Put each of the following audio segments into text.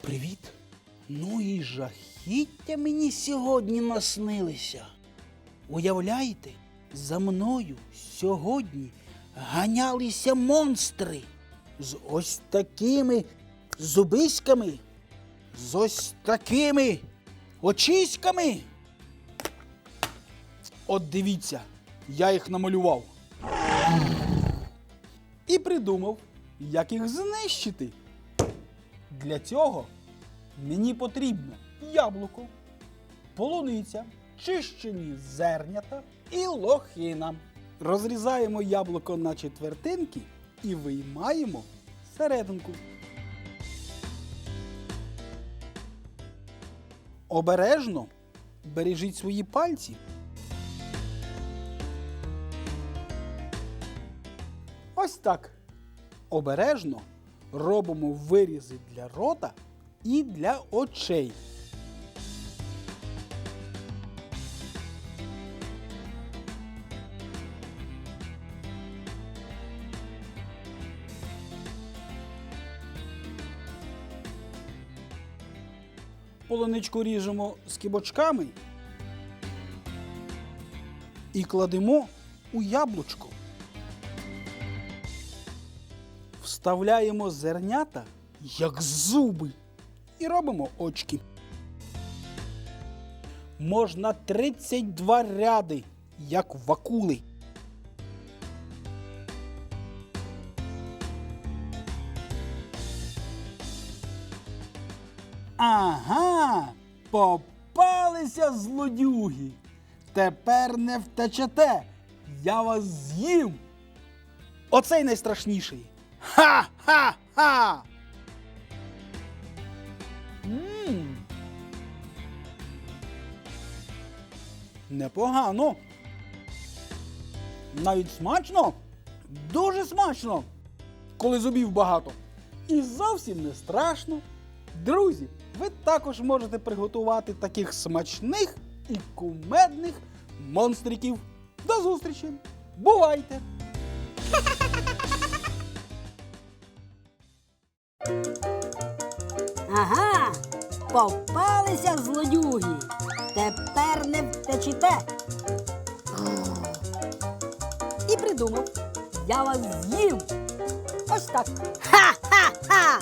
Привіт. Ну і жахіття мені сьогодні наснилися. Уявляєте, за мною сьогодні ганялися монстри з ось такими зубиськами, з ось такими очиськами. От дивіться, я їх намалював. І придумав, як їх знищити. Для цього мені потрібно яблуко, полуниця, чищені зернята і лохина. Розрізаємо яблуко на четвертинки і виймаємо серединку. Обережно бережіть свої пальці. Ось так. Обережно робимо вирізи для рота і для очей. Полоничку ріжемо скибочками і кладемо у яблучко. Вставляємо зернята, як зуби, і робимо очки. Можна 32 ряди, як в акули. Ага, попалися злодюги. Тепер не втечете. Я вас з'їм. Оцей найстрашніший. Ха-ха-ха! М. Непогано. Навіть смачно. Дуже смачно. Коли зубів багато. І зовсім не страшно. Друзі, ви також можете приготувати таких смачних і кумедних монстриків. До зустрічі! Бувайте! Ага, попалися злодюги. Тепер не втечете. І придумав, я вас з'їм. Ось так. Ха-ха-ха!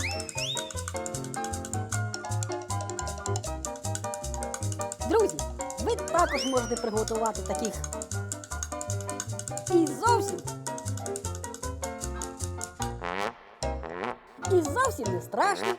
Друзі, ви також можете приготувати таких. І зовсім. І зовсім не страшно.